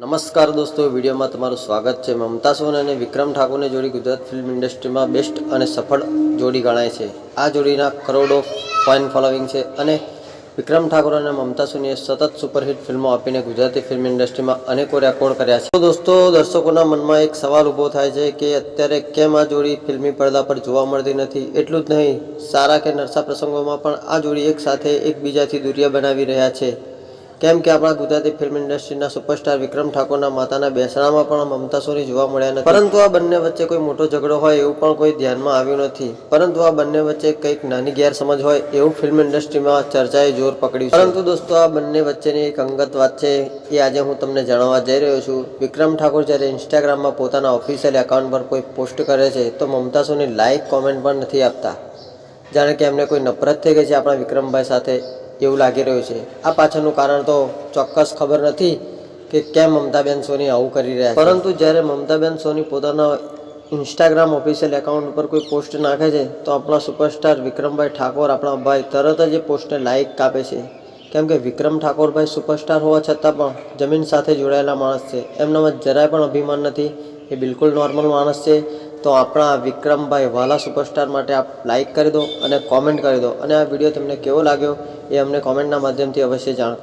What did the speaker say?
નમસ્કાર દોસ્તો, વિડીયોમાં તમારું સ્વાગત છે. મમતા સોન અને વિક્રમ ઠાકોરની જોડી ગુજરાત ફિલ્મ ઇન્ડસ્ટ્રીમાં બેસ્ટ અને સફળ જોડી ગણાય છે. આ જોડીના કરોડો ફેન ફોલોવિંગ છે અને વિક્રમ ઠાકોર અને મમતા સોનીએ સતત સુપરહિટ ફિલ્મો આપીને ગુજરાતી ફિલ્મ ઇન્ડસ્ટ્રીમાં અનેકો રેકોર્ડ કર્યા છે. તો દોસ્તો, દર્શકોના મનમાં એક સવાલ ઊભો થાય છે કે અત્યારે કેમ આ જોડી ફિલ્મી પડદા પર જોવા મળતી નથી? એટલું જ નહીં, સારા કે નરસા પ્રસંગોમાં પણ આ જોડી એકસાથે એકબીજાથી દુરિયા બનાવી રહ્યા છે. કેમ કે આપણા ગુજરાતી ફિલ્મ ઇન્ડસ્ટ્રીના સુપરસ્ટાર વિક્રમ ઠાકોરના માતાના બેસણામાં પણ મમતા સોની જોવા મળ્યા નથી. પરંતુ આ બંને વચ્ચે કોઈ મોટો ઝઘડો હોય એવું પણ કોઈ ધ્યાનમાં આવ્યું નથી. પરંતુ આ બંને વચ્ચે કંઈક નાની ગેરસમજ હોય એવું ફિલ્મ ઇન્ડસ્ટ્રીમાં ચર્ચાએ જોર પકડ્યું પરંતુ દોસ્તો, આ બંને વચ્ચેની એક અંગત વાત છે એ આજે હું તમને જણાવવા જઈ રહ્યો છું. વિક્રમ ઠાકોર જ્યારે ઇન્સ્ટાગ્રામમાં પોતાના ઓફિશિયલ એકાઉન્ટ પર કોઈ પોસ્ટ કરે છે, તો મમતા સોની લાઇક કોમેન્ટ પણ નથી આપતા. જાણે કે એમને કોઈ નફરત થઈ ગઈ છે આપણા વિક્રમભાઈ સાથે. એવું લાગી રહ્યું છે. આ પાછળનું કારણ તો ચોક્કસ ખબર નથી કે કેમ મમતાબેન સોની આવું કરી રહ્યા પરંતુ જ્યારે મમતાબેન સોની પોતાના ઇન્સ્ટાગ્રામ ઓફિશિયલ એકાઉન્ટ ઉપર કોઈ પોસ્ટ નાખે છે, તો આપણા સુપરસ્ટાર વિક્રમભાઈ ઠાકોર, આપણા ભાઈ તરત જ એ પોસ્ટને લાઇક કાપે છે. કેમ કે વિક્રમ ઠાકોરભાઈ સુપરસ્ટાર હોવા છતાં પણ જમીન સાથે જોડાયેલા માણસ છે. એમનામાં જરાય પણ અભિમાન નથી. એ બિલકુલ નોર્મલ માણસ છે. તો આપણા વિક્રમભાઈ વાલા સુપરસ્ટાર માટે આપ લાઇક કરી દો અને કોમેન્ટ કરી દો. અને આ વીડિયો તમને કેવો લાગ્યો એ અમને કોમેન્ટના માધ્યમથી અવશ્ય જાણ. કરો